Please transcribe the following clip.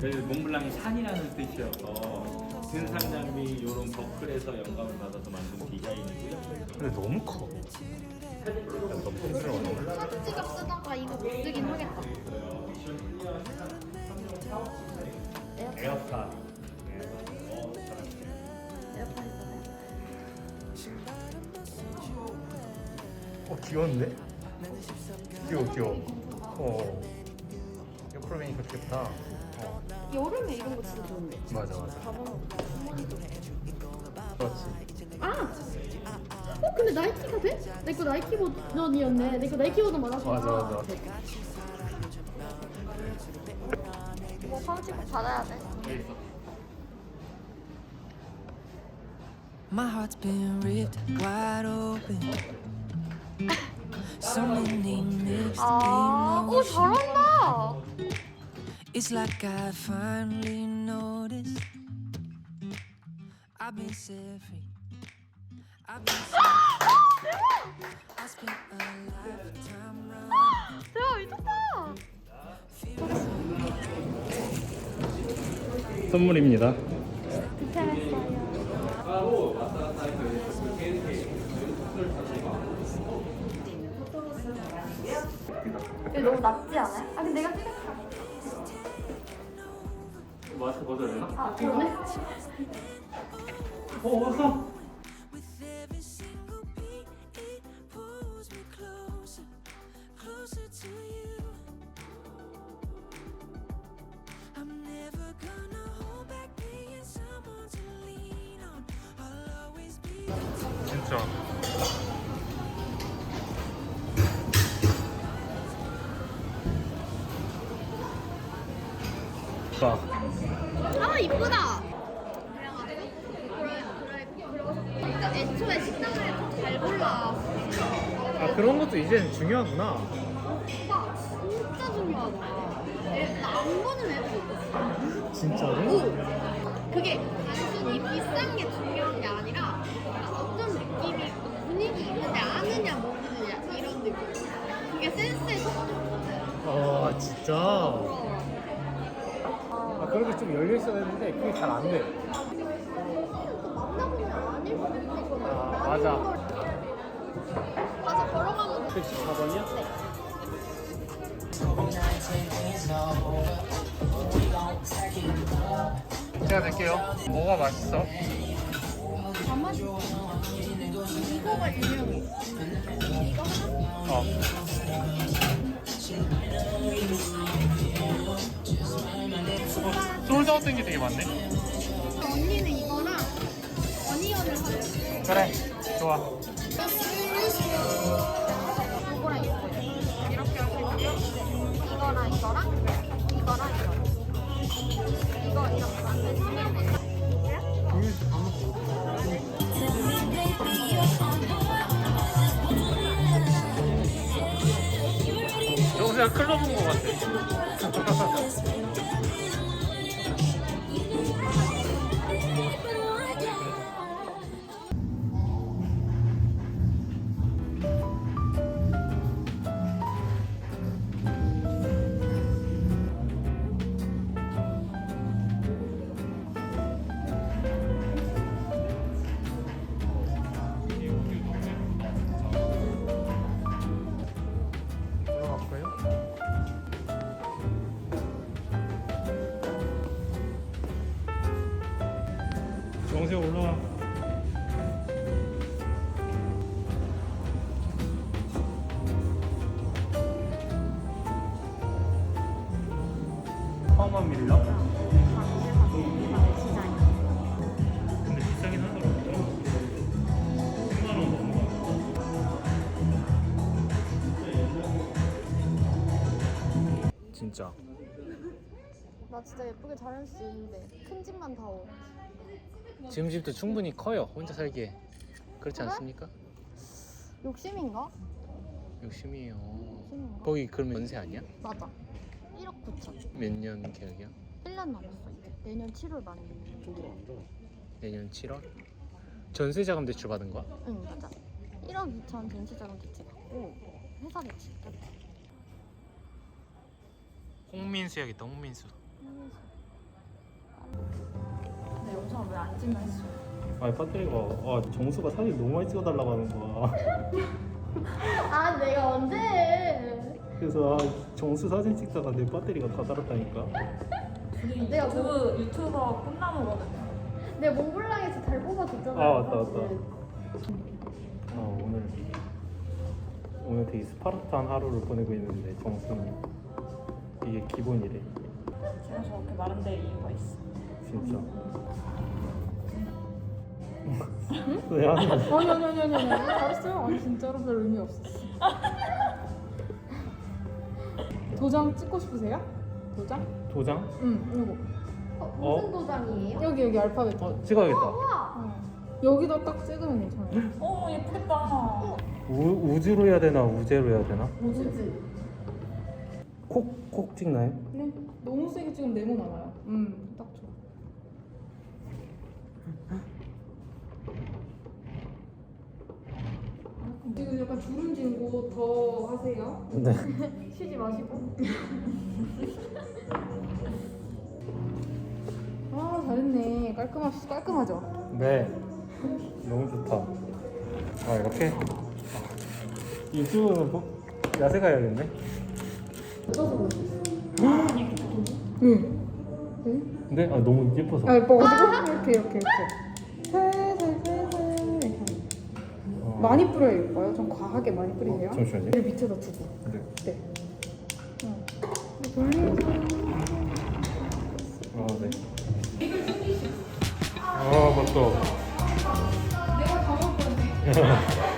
그 몽블랑이 산이라는 뜻이어서 등산장미 이런 버클에서 영감을 받아서 만든 디자인이고요. 근데 너무 커. 너무. 사진 찍어 쓰다가 이거 못 쓰긴 하겠다. 에어팟. 어 귀여운데? 귀여워 귀여워. 어. 보니까 귀엽다. 어. 여름에 이런 거 진짜 좋은데. 맞아 맞아. 가방으로 어머니도. 그렇지. 아! 어 근데 나이키가 돼? 내 거 나이키 버전이었네. 내 거 나이키 버전 맞았어. 맞아 맞아. 이거 사진 꼭 받아야 돼. My heart's been ripped wide open. So many mixed 아, 오 emotions. 잘한다. It's like I finally noticed. I've been set free. I've been set free. I spent a lifetime running. 대박 미쳤다. 선물입니다. 마스크 벗어야 되나? 아 그러네. 어, 왔어. Every 봐. 아 이쁘다. 그러니까 애초에 식당을 잘 골라. 아 그런 것도 이제는 중요하구나. 오빠 진짜 중요하다. 나안 보는 애도 있어. 진짜로? 그게 단순히 비싼 게 중요한 게 아니라 어떤 느낌이 분위기 있는데 아느냐 모르느냐 이런 느낌. 그게 센스의 속도거든. 아 진짜. 아 그렇게 좀 열려 있어야 되는데 그게 잘 안 돼. 아, 맞아. 가서 걸어가면 114번이야? 네. 제가 낼게요. 뭐가 맛있어? 가만히 이거가 유명해. 이거 하나? 어. 솔드아웃 된 게 되게 많네. 언니는 이거랑 어니언을 사요. 그래, 좋아. 이거랑 이거 이렇게 하시고요. 이거랑 이거랑 이거랑 이거. 이거 이렇게 만든 사면부터 여기서 클럽 정세 올라와. 파마 밀러? 근데 비싸긴 하더라고. 10만 원 넘는 거 진짜. 나 진짜 예쁘게 잘할 수 있는데 큰 집만 다오. 지금 집도 충분히 커요. 혼자 살기에. 그렇지? 않습니까? 욕심인가? 욕심이에요. 욕심인가? 거기 그러면 연세 아니야? 맞아. 1억 9천. 몇 년 계약이야? 1년 남았어 이제. 내년 7월 말에. 내년 7월? 전세자금 대출 받은 거야? 응 맞아. 1억 2천 전시자금 대출 받고 회사 대출. 홍민수 야겠다 홍민수 찍나 했어. 아니 배터리가 아 정수가 사진 너무 많이 찍어달라고 하는 거야 아 내가 언제 해? 그래서 아, 정수 사진 찍다가 내 배터리가 다 닳았다니까 우리 내가 유튜브 유튜버 꿈나무거든요. 내 몽블랑에서 잘 뽑아줬잖아 아, 맞다, 맞다. 아 오늘 오늘 되게 스파르타한 하루를 보내고 있는데 정수는 이게 기본이래 제가 저렇게 마른 데 이유가 있어. 진짜 왜 하는 거야? 아니 아니 아니 아니 아니 알았어요 아니 진짜로 별 의미 없었어 도장 찍고 싶으세요? 도장? 도장? 응 이거 어, 무슨 도장이에요? 여기 여기 알파벳 어 찍어야겠다 어. 여기다 딱 찍으면 괜찮아요 오 예쁘겠다. 우, 우주로 해야 되나 우제로 해야 되나? 우주지 콕, 콕 찍나요? 네 너무 세게 찍으면 네모 나와요 음딱 좋아 지금 약간 주름 지고 더 하세요. 네. 쉬지 마시고. 아 잘했네. 깔끔하, 깔끔하죠? 네. 너무 좋다. 아 이렇게? 유튜브는 뭐 야세 가야겠네. 응 근데 아 너무 예뻐서. 아 예뻐가지고? 이렇게 이렇게 이렇게 살살 살살 이렇게 어. 많이 뿌려야 예뻐요? 좀 과하게 많이 뿌리세요 잠시만요. 얘를 밑에다 두고 네. 네 응. 돌려서 아 네. 아 맞다. 내가 다 먹을 건데